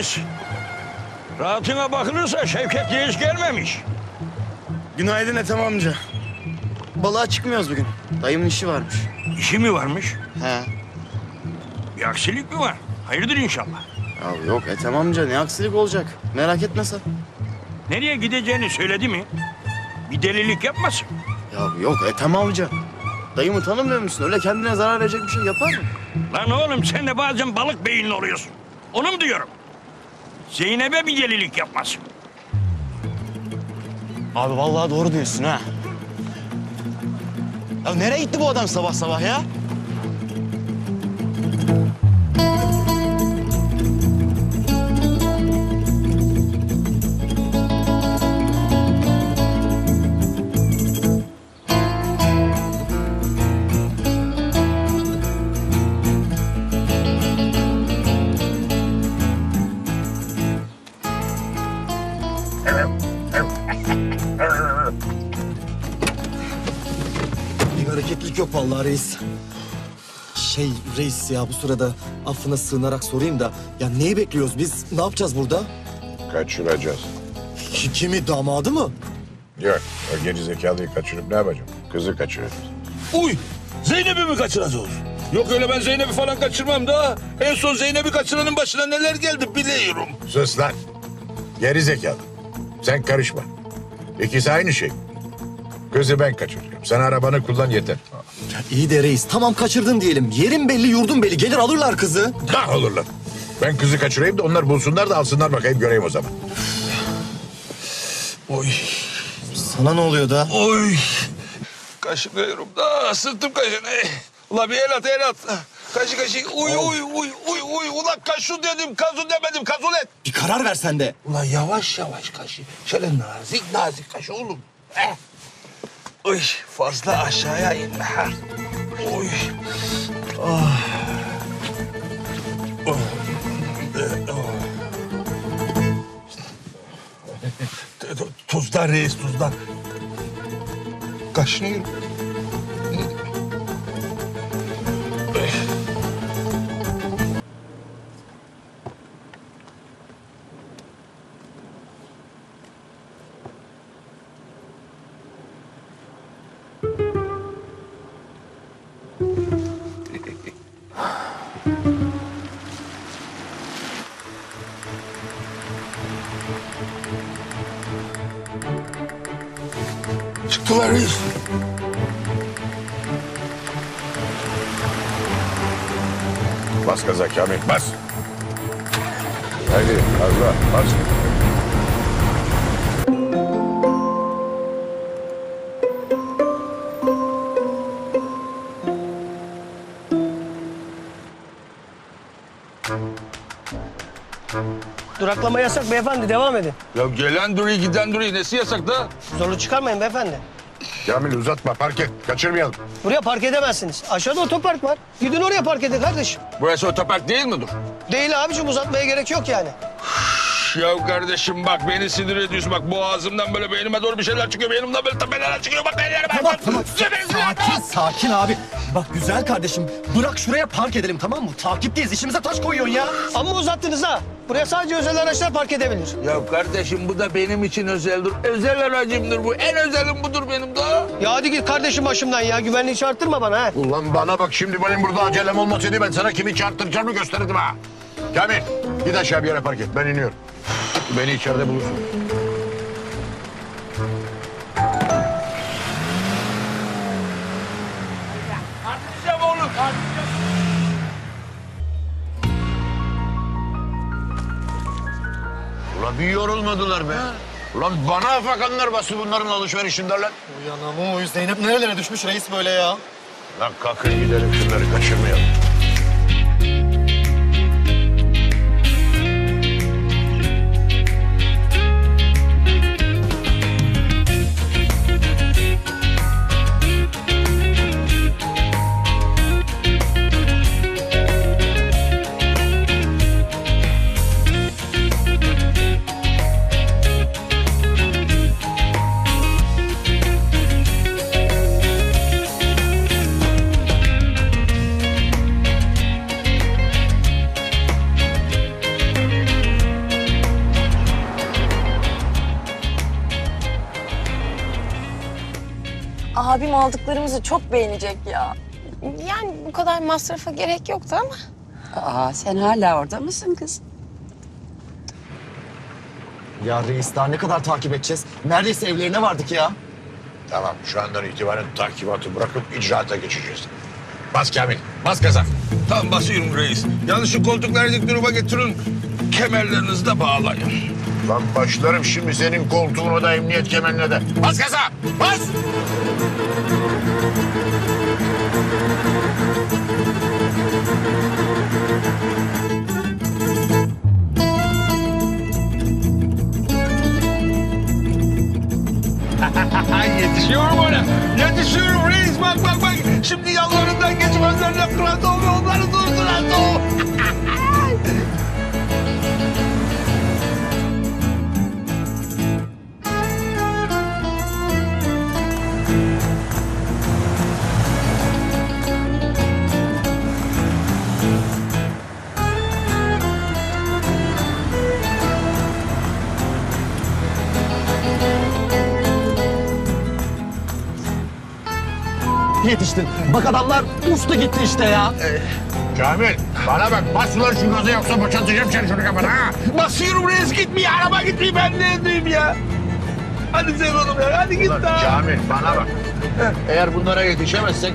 Reis. Rahatına bakılırsa Şevket Reis gelmemiş. Günaydın Ethem amca. Balığa çıkmıyoruz bugün. Dayımın işi varmış. İşi mi varmış? He. Bir aksilik mi var? Hayırdır inşallah. Ya yok Ethem amca ne aksilik olacak. Merak etme sen. Nereye gideceğini söyledi mi? Bir delilik yapmasın. Ya yok Ethem amca. Dayımı tanımıyor musun? Öyle kendine zarar verecek bir şey yapar mı? Lan oğlum sen de bazen balık beyinli oluyorsun. Onu mu diyorum? Zeynep'e bir delilik yapmasın. Abi vallahi doğru diyorsun ha. Ya nereye gitti bu adam sabah sabah ya? Yok vallahi reis. Şey reis ya bu sırada affına sığınarak sorayım da ya neyi bekliyoruz biz? Ne yapacağız burada? Kaçıracağız. Ki- Kimi damadı mı? Yok, o geri zekalıyı kaçırıp ne yapacağım? Kızı kaçıracağız. Uy! Zeynep'i mi kaçıracağız? Yok öyle ben Zeynep'i falan kaçırmam da. En son Zeynep'i kaçıranın başına neler geldi biliyorum. Sus lan. Geri zekalı. Sen karışma. İkisi aynı şey. Kızı ben kaçıracağım. Sen arabanı kullan yeter. İyi de reis tamam kaçırdın diyelim. Yerin belli yurdun belli gelir alırlar kızı. Dah olur lan. Ben kızı kaçırayım da onlar bulsunlar da alsınlar bakayım göreyim o zaman. Oy! Sana ne oluyor da? Oy! Kaşınıyorum da sırtım kaşınıyor. Ula bir el at el at. Kaşı kaşı. Uy uy uy uy uy. Ulan kaşu dedim kazu demedim kazulet. Bir karar ver sen de. Ulan yavaş yavaş kaşı. Şöyle nazik nazik kaşı oğlum. Eh. Uy fazla aşağıya inme ha. Uy. Ah. Oh. Eh, oh. Tuzdan reis tuzdan. Kaşınıyorum. Çıktılar reis. Bas gaza Kamil, bas. Hadi fazla, bas. Duraklama yasak beyefendi devam edin. Ya gelen duruyor giden duruyor. Nesi yasak da? Zorluk çıkarmayın beyefendi. Kamil uzatma, park et. Kaçırmayalım. Buraya park edemezsiniz. Aşağıda otopark var. Gidin oraya park edin kardeşim. Burası otopark değil mi dur? Değil abicim uzatmaya gerek yok yani. Ya kardeşim bak beni sinir ediyorsun. Bak boğazımdan böyle beynime doğru bir şeyler çıkıyor. Beynimden böyle tepeler çıkıyor. Bak bak. Tamam tamam. Sakin sakin abi. Bak güzel kardeşim bırak şuraya park edelim tamam mı? Takipteyiz işimize taş koyuyorsun ya. Amma uzattınız ha. Buraya sadece özel araçlar park edebilir. Ya kardeşim bu da benim için özeldir. Özel aracımdır bu. En özelim budur benim de. Ya hadi git kardeşim başımdan ya. Güvenliği çarptırma bana ha. Ulan bana bak şimdi benim burada acelem olmasaydı ben sana kimi çarptıracağımı gösterirdim ha. Kamil git aşağı bir yere park et ben iniyorum. Beni içeride bulursun. Artacağım oğlum. Ulan bir yorulmadılar be. Ulan bana afakanlar bastı bunların alışverişinden lan. Uyanamam o Zeynep nerelere düşmüş reis böyle ya? Lan kalkın gidelim şunları kaçırmayalım. Abim aldıklarımızı çok beğenecek ya. Yani bu kadar masrafa gerek yoktu ama. Aa, sen hala orada mısın kız? Ya reis daha ne kadar takip edeceğiz? Neredeyse evlerine vardık ya. Tamam şu andan itibaren takibatı bırakıp icraata geçeceğiz. Bas Kamil, bas gaza. Tamam basıyorum reis. Yalnız şu koltukları dik duruma getirin. Kemerlerinizi de bağlayın. Lan başlarım şimdi senin koltuğuna da emniyet kemerine de. Bas gaza, bas! Yetişiyorum ona. Yetişiyorum reis. Bak bak bak. Şimdi yanlarından kıran da oluyor. Onları durduran Yetiştin. Bak adamlar uçtu gitti işte ya. Kamil, bana bak. Bas ulan şu gaza yoksa boşaltacağım seni şunu kafana ha. Basıyorum reis gitmiyor. Araba gitmiyor. Ben ne edeyim ya? Hadi sen oğlum ya. Hadi git Ulan daha. Kamil, bana bak. Eğer bunlara yetişemezsek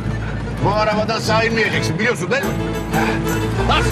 bu arabadan sağ inmeyeceksin biliyorsun değil mi? Bas!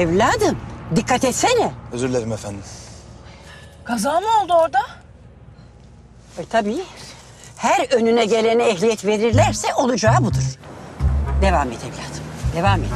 Evladım, dikkat etsene. Özür dilerim efendim. Kaza mı oldu orada? E tabii. Her önüne gelene ehliyet verirlerse olacağı budur. Devam et evladım, devam et.